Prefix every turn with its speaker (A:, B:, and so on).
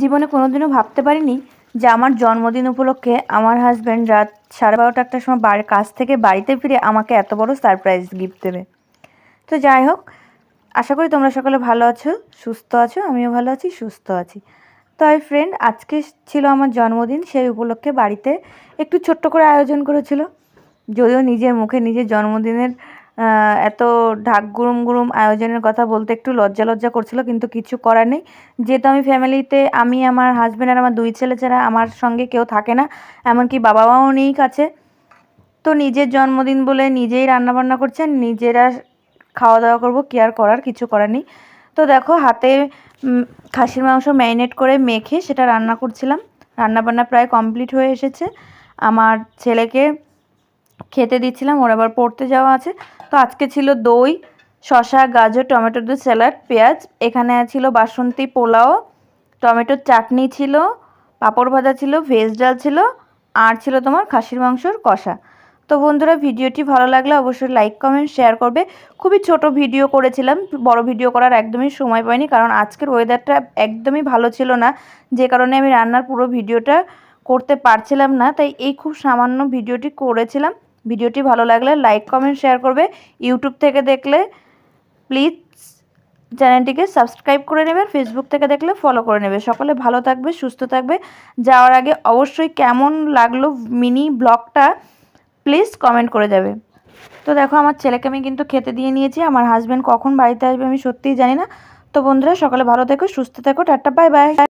A: জীবনে কোনোদিনও ভাবতে পারিনি যে আমার জন্মদিন উপলক্ষে আমার হাজব্যান্ড রাত সাড়ে বারোটা একটার সময় বাড়ির কাছ থেকে বাড়িতে ফিরে আমাকে এত বড় সারপ্রাইজ গিফট দেবে। তো যাই হোক, আশা করি তোমরা সকলে ভালো আছো, সুস্থ আছো, আমিও ভালো আছি, সুস্থ আছি। তো এই ফ্রেন্ড আজকে ছিল আমার জন্মদিন, সেই উপলক্ষে বাড়িতে একটু ছোট্ট করে আয়োজন করেছিল। যদিও নিজের মুখে নিজের জন্মদিনের এত ঢাক গুরুম গুরুম আয়োজনের কথা বলতে একটু লজ্জা লজ্জা করছিল, কিন্তু কিছু করার নেই। যেহেতু আমি ফ্যামিলিতে আমি, আমার হাজব্যান্ড আর আমার দুই ছেলে ছাড়া আমার সঙ্গে কেউ থাকে না, এমনকি বাবা মাও নেই কাছে। তো নিজের জন্মদিন বলে নিজেই রান্নাবান্না করছে, আর নিজেরা খাওয়া দাওয়া করব, কি আর করার, কিছু করার নেই। তো দেখো, হাতে খাসির মাংস ম্যারিনেট করে মেখে সেটা রান্না করছিলাম। রান্নাবান্না প্রায় কমপ্লিট হয়ে এসেছে। আমার ছেলেকে খেতে দিচ্ছিলাম, ওর আবার পড়তে যাওয়া আছে। তো আজকে ছিল দই, শসা, গাজর, টমেটো দিয়ে স্যালাড, পেঁয়াজ। এখানে ছিল বাসন্তী পোলাও, টমেটোর চাটনি ছিল, পাঁপড় ভাজা ছিল, ভেজ ডাল ছিল, আর ছিল তোমার খাসির মাংসর কষা। তো বন্ধুরা, ভিডিওটি ভালো লাগলে অবশ্যই লাইক, কমেন্ট, শেয়ার করবে। খুবই ছোট ভিডিও করেছিলাম, বড় ভিডিও করার একদমই সময় পাইনি, কারণ আজকের ওয়েদারটা একদমই ভালো ছিল না। যে কারণে আমি রান্নার পুরো ভিডিওটা করতে পারছিলাম না, তাই এই খুব সামান্য ভিডিওটি করেছিলাম। ভিডিওটি ভালো লাগলে লাইক, কমেন্ট, শেয়ার করবে। ইউটিউব থেকে দেখলে প্লিজ চ্যানেলটিকে সাবস্ক্রাইব করে নেবে, ফেসবুক থেকে দেখলে ফলো করে নেবে। সকলে ভালো থাকবে, সুস্থ থাকবে। যাওয়ার আগে অবশ্যই কেমন লাগল মিনি ব্লগটা প্লিজ কমেন্ট করে যাবে। তো দেখো, আমার ছেলেকে আমি কিন্তু খেতে দিয়ে নিয়েছি। আমার হাজব্যান্ড কখন বাড়িতে আসবে আমি সত্যিই জানি না। তো বন্ধুরা, সকালে ভালো থেকো, সুস্থ থেকো। Tata bye bye